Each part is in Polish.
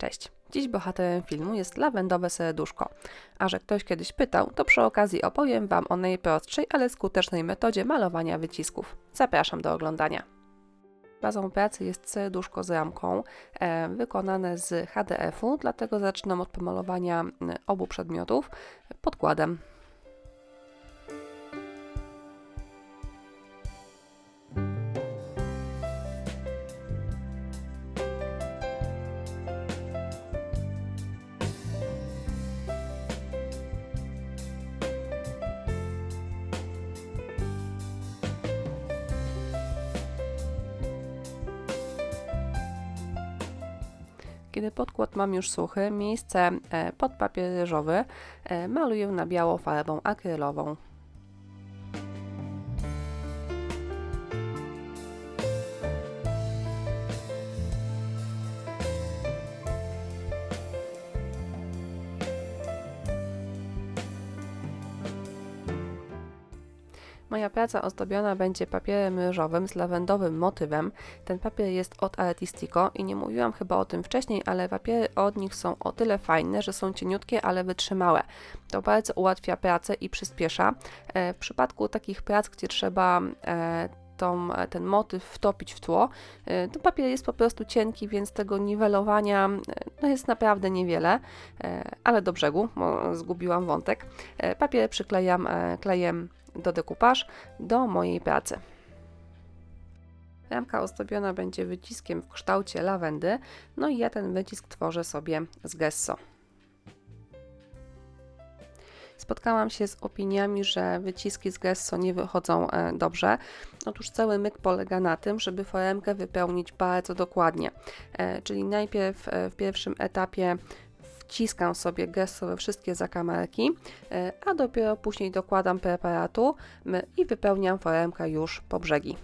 Cześć. Dziś bohaterem filmu jest lawendowe serduszko. A że ktoś kiedyś pytał, to przy okazji opowiem Wam o najprostszej, ale skutecznej metodzie malowania wycisków. Zapraszam do oglądania. Bazą pracy jest serduszko z ramką, e, wykonane z HDF-u, dlatego zaczynam od pomalowania obu przedmiotów podkładem. Kiedy podkład mam już suchy, miejsce e, pod papier ryżowy e, maluję na biało farbą akrylową. Moja praca ozdobiona będzie papierem ryżowym z lawendowym motywem. Ten papier jest od Artistico i nie mówiłam chyba o tym wcześniej, ale papiery od nich są o tyle fajne, że są cieniutkie, ale wytrzymałe. To bardzo ułatwia pracę i przyspiesza. E, W przypadku takich prac, gdzie trzeba e, tą, ten motyw wtopić w tło, e, to papier jest po prostu cienki, więc tego niwelowania e, no jest naprawdę niewiele, e, ale do brzegu, bo zgubiłam wątek. E, Papier przyklejam e, klejem do dekupaż do mojej pracy. Ramka ozdobiona będzie wyciskiem w kształcie lawendy, no i ja ten wycisk tworzę sobie z gesso. Spotkałam się z opiniami, że wyciski z gesso nie wychodzą e, dobrze. Otóż cały myk polega na tym, żeby foremkę wypełnić bardzo dokładnie. E, czyli najpierw e, w pierwszym etapie wciskam sobie gesso we wszystkie zakamarki, a dopiero później dokładam preparatu i wypełniam foremkę już po brzegi.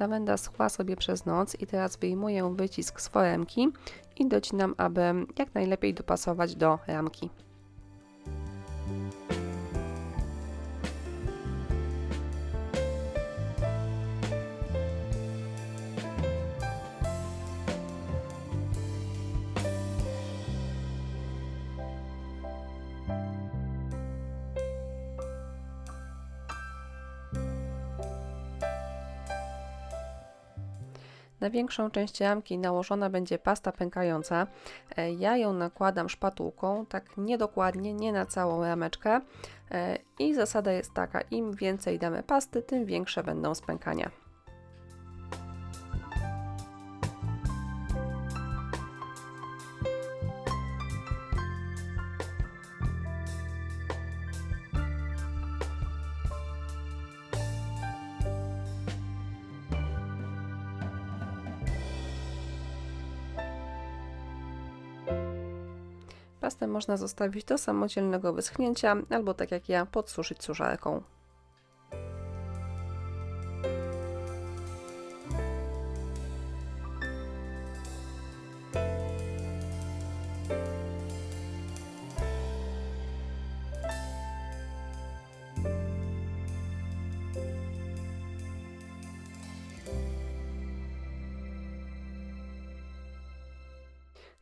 Lawenda schła sobie przez noc i teraz wyjmuję wycisk z foremki i docinam, aby jak najlepiej dopasować do ramki. Na większą część ramki nałożona będzie pasta pękająca. E, Ja ją nakładam szpatułką, tak niedokładnie, nie na całą rameczkę. E, I zasada jest taka, im więcej damy pasty, tym większe będą spękania. Pastę można zostawić do samodzielnego wyschnięcia, albo tak jak ja, podsuszyć suszarką.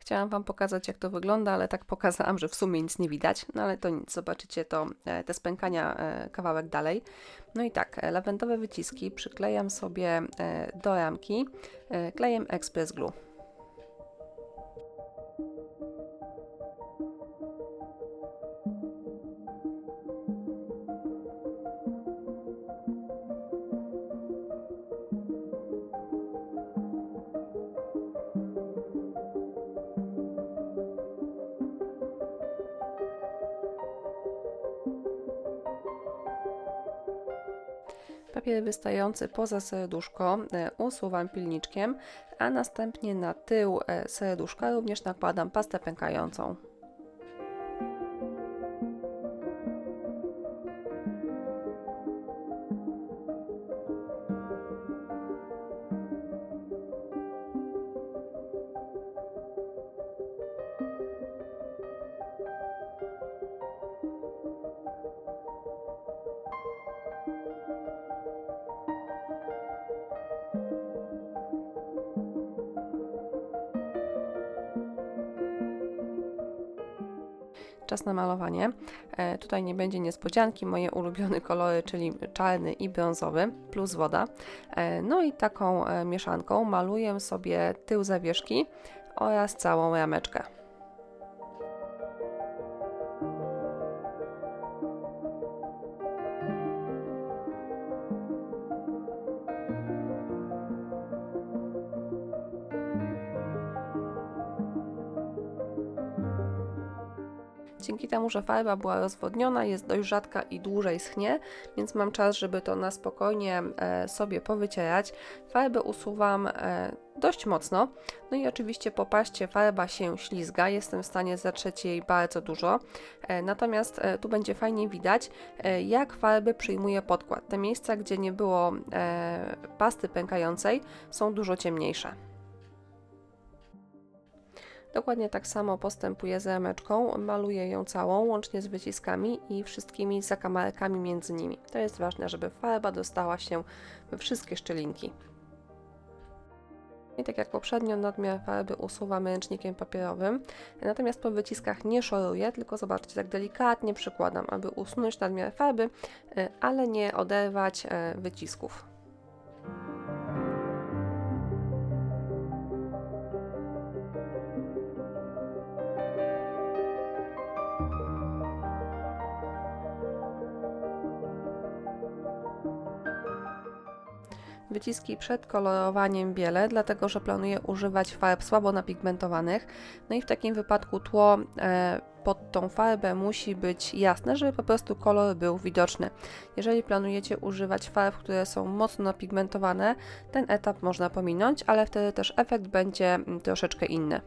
Chciałam Wam pokazać, jak to wygląda, ale tak pokazałam, że w sumie nic nie widać. No ale to nic, zobaczycie to, e, te spękania e, kawałek dalej. No i tak, e, lawendowe wyciski przyklejam sobie do ramki klejem Express Glue. Papier wystający poza serduszko e, usuwam pilniczkiem, a następnie na tył e, serduszka również nakładam pastę pękającą. Czas na malowanie. E, tutaj nie będzie niespodzianki, moje ulubione kolory, czyli czarny i brązowy, plus woda. E, no i taką e, mieszanką maluję sobie tył zawieszki oraz całą rameczkę. Dzięki temu, że farba była rozwodniona, jest dość rzadka i dłużej schnie, więc mam czas, żeby to na spokojnie e, sobie powycierać. Farbę usuwam e, dość mocno. No i oczywiście po paście farba się ślizga, jestem w stanie zatrzeć jej bardzo dużo. E, natomiast tu będzie fajnie widać, jak farby przyjmuje podkład. Te miejsca, gdzie nie było pasty pękającej, są dużo ciemniejsze. Dokładnie tak samo postępuję z rameczką, maluję ją całą, łącznie z wyciskami i wszystkimi zakamarkami między nimi. To jest ważne, żeby farba dostała się we wszystkie szczelinki. I tak jak poprzednio, nadmiar farby usuwam ręcznikiem papierowym, natomiast po wyciskach nie szoruję, tylko zobaczcie, tak delikatnie przykładam, aby usunąć nadmiar farby, e, ale nie oderwać e, wycisków. Wyciski przed kolorowaniem biele, dlatego że planuję używać farb słabo napigmentowanych. No i w takim wypadku tło e, pod tą farbę musi być jasne, żeby po prostu kolor był widoczny. Jeżeli planujecie używać farb, które są mocno napigmentowane, ten etap można pominąć, ale wtedy też efekt będzie mm, troszeczkę inny.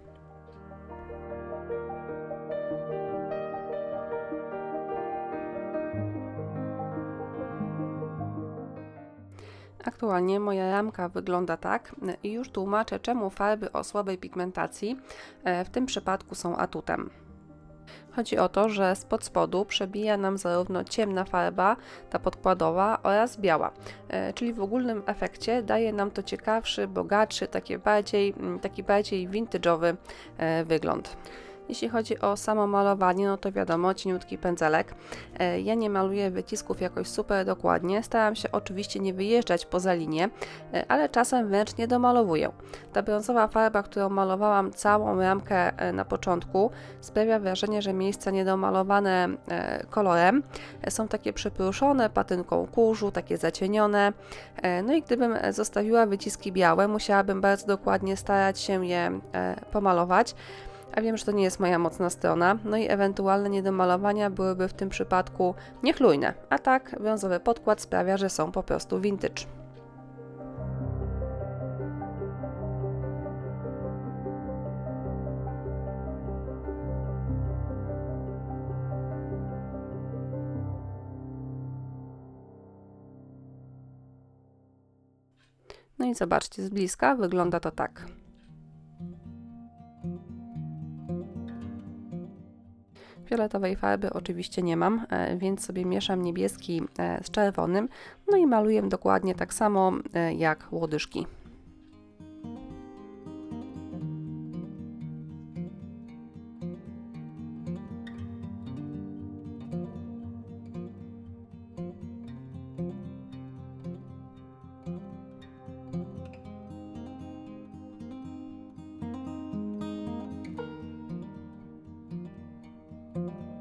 Aktualnie moja ramka wygląda tak i już tłumaczę, czemu farby o słabej pigmentacji e, w tym przypadku są atutem. Chodzi o to, że spod spodu przebija nam zarówno ciemna farba, ta podkładowa oraz biała, e, czyli w ogólnym efekcie daje nam to ciekawszy, bogatszy, taki bardziej, taki bardziej vintage'owy e, wygląd. Jeśli chodzi o samo malowanie, no to wiadomo, cieniutki pędzelek. E, ja nie maluję wycisków jakoś super dokładnie, staram się oczywiście nie wyjeżdżać poza linię, e, ale czasem wręcz nie domalowuję. Ta brązowa farba, którą malowałam całą ramkę e, na początku, sprawia wrażenie, że miejsca niedomalowane kolorem są takie przypruszone patynką kurzu, takie zacienione. No i gdybym zostawiła wyciski białe, musiałabym bardzo dokładnie starać się je pomalować a wiem, że to nie jest moja mocna strona, no i ewentualne niedomalowania byłyby w tym przypadku niechlujne, a tak brązowy podkład sprawia, że są po prostu vintage. No i zobaczcie, z bliska wygląda to tak. Fioletowej farby oczywiście nie mam, e, więc sobie mieszam niebieski e, z czerwonym, no i maluję dokładnie tak samo e, jak łodyżki. thank you.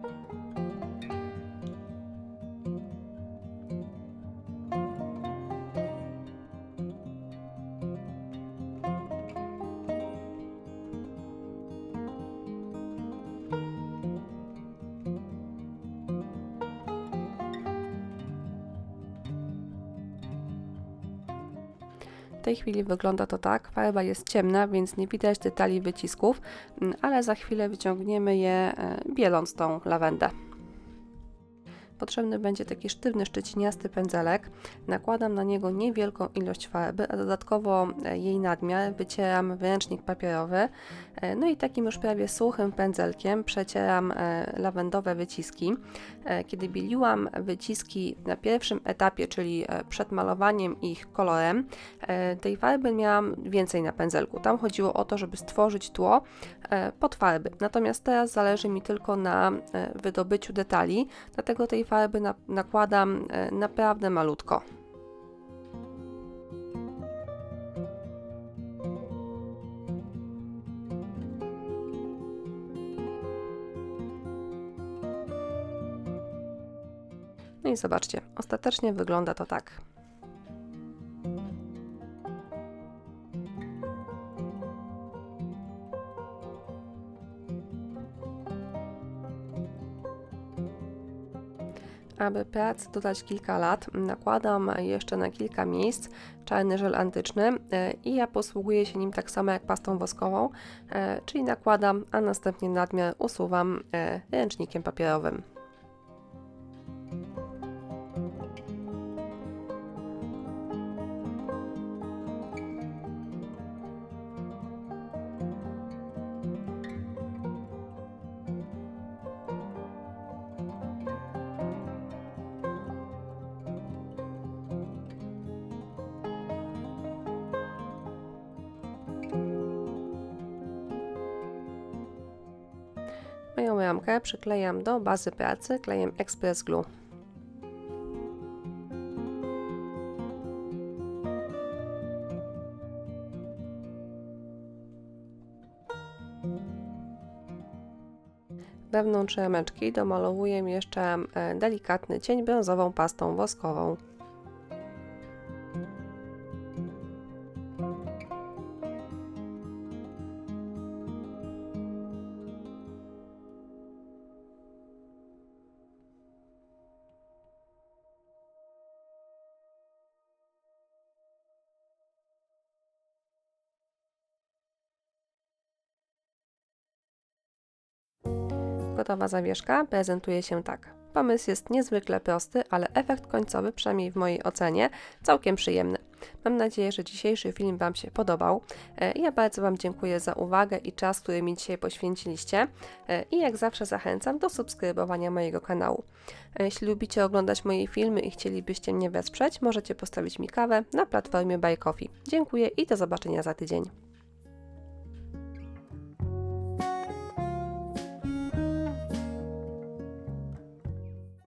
W tej chwili wygląda to tak, farba jest ciemna, więc nie widać detali wycisków, mm, ale za chwilę wyciągniemy je e, bieląc tą lawendę. Potrzebny będzie taki sztywny, szczeciniasty pędzelek. Nakładam na niego niewielką ilość farby, a dodatkowo e, jej nadmiar wycieram ręcznik papierowy. E, No i takim już prawie suchym pędzelkiem przecieram e, lawendowe wyciski. Kiedy bieliłam wyciski na pierwszym etapie, czyli przed malowaniem ich kolorem, tej farby miałam więcej na pędzelku. Tam chodziło o to, żeby stworzyć tło pod farby. Natomiast teraz zależy mi tylko na wydobyciu detali, dlatego tej farby na, nakładam e, naprawdę malutko. No i zobaczcie, ostatecznie wygląda to tak. Aby pracy dodać kilka lat, nakładam jeszcze na kilka miejsc czarny żel antyczny e, i ja posługuję się nim tak samo jak pastą woskową, e, czyli nakładam, a następnie nadmiar usuwam e, ręcznikiem papierowym. Moją ramkę przyklejam do bazy pracy klejem Express Glue. Wewnątrz rameczki domalowuję jeszcze e, delikatny cień brązową pastą woskową. Gotowa zawieszka prezentuje się tak. Pomysł jest niezwykle prosty, ale efekt końcowy, przynajmniej w mojej ocenie, całkiem przyjemny. Mam nadzieję, że dzisiejszy film Wam się podobał. E, Ja bardzo Wam dziękuję za uwagę i czas, który mi dzisiaj poświęciliście. E, I jak zawsze zachęcam do subskrybowania mojego kanału. E, Jeśli lubicie oglądać moje filmy i chcielibyście mnie wesprzeć, możecie postawić mi kawę na platformie Buy Coffee. Dziękuję i do zobaczenia za tydzień.